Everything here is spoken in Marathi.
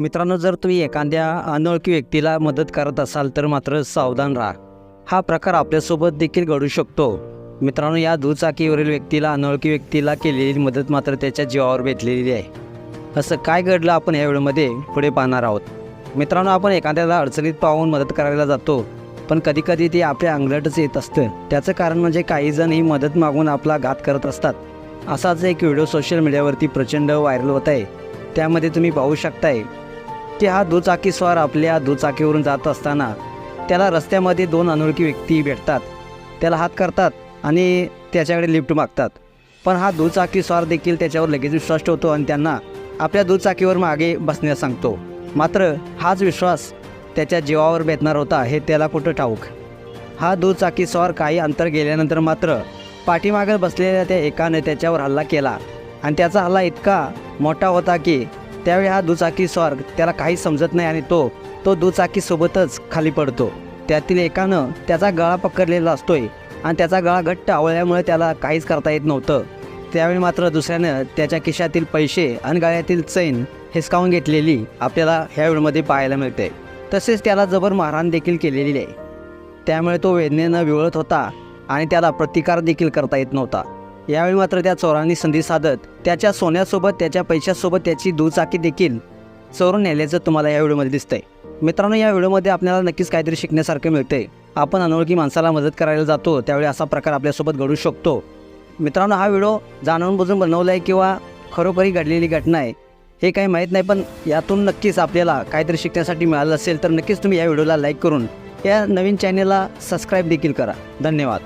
मित्रांनो जर तुम्ही एखाद्या अनोळखी व्यक्तीला मदत करत असाल तर मात्र सावधान राहा. हा प्रकार आपल्यासोबत देखील घडू शकतो. मित्रांनो या दुचाकीवरील व्यक्तीला अनोळखी व्यक्तीला केलेली मदत मात्र त्याच्या जीवावर बेतलेली आहे. असं काय घडलं आपण या वेळेमध्ये पुढे पाहणार आहोत. मित्रांनो आपण एखाद्याला अडचणीत पाहून मदत करायला जातो पण कधीकधी ते आपल्या अंगलटच येत असतं. त्याचं कारण म्हणजे काही जण ही मदत मागून आपला घात करत असतात. असाच एक व्हिडिओ सोशल मीडियावरती प्रचंड व्हायरल होत आहे. त्यामध्ये तुम्ही पाहू शकताय की हा दुचाकीस्वार आपल्या दुचाकीवरून जात असताना त्याला रस्त्यामध्ये दोन अनोळखी व्यक्ती भेटतात. त्याला हात करतात आणि त्याच्याकडे लिफ्ट मागतात. पण हा दुचाकीस्वार देखील त्याच्यावर लगेच विश्वास ठेवतो आणि त्यांना आपल्या दुचाकीवर मागे बसण्यास सांगतो. मात्र हाच विश्वास त्याच्या जीवावर बेतणार होता हे त्याला कुठं ठाऊक? हा दुचाकीस्वार काही अंतर गेल्यानंतर मात्र पाठीमागं बसलेल्या त्या एकाने त्याच्यावर हल्ला केला. आणि त्याचा हल्ला इतका मोठा होता की त्यावेळी हा दुचाकी स्वर्ग त्याला काही समजत नाही आणि तो तो दुचाकीसोबतच खाली पडतो. त्यातील एकानं त्याचा गळा पकडलेला असतोय आणि त्याचा गळा घट्ट आवळल्यामुळे त्याला काहीच करता येत नव्हतं. त्यावेळी मात्र दुसऱ्यानं त्याच्या खिशातील पैसे आणि गळ्यातील चैन हिसकावून घेतलेली आपल्याला ह्या वेळमध्ये पाहायला मिळते. तसेच त्याला जबर मारहाण देखील केलेली आहे. त्यामुळे तो वेदनेनं विवळत होता आणि त्याला प्रतिकार देखील करता येत नव्हता. यावेळी मात्र त्या चोरांनी संधी साधत त्याच्या सोन्यासोबत त्याच्या पैशासोबत त्याची दुचाकी देखील चोरून नेल्याचं तुम्हाला या व्हिडिओमध्ये दिसतंय. मित्रांनो या व्हिडिओमध्ये आपल्याला नक्कीच काहीतरी शिकण्यासारखं मिळते आपण अनोळखी माणसाला मदत करायला जातो त्यावेळी असा प्रकार आपल्यासोबत घडू शकतो. मित्रांनो हा व्हिडिओ जाणून बुजून बनवला आहे किंवा खरोखरी घडलेली घटना आहे हे काही माहीत नाही पण यातून नक्कीच आपल्याला काहीतरी शिकण्यासाठी मिळालं असेल तर नक्कीच तुम्ही या व्हिडिओला लाईक करून या नवीन चॅनेलला सबस्क्राईब देखील करा. धन्यवाद.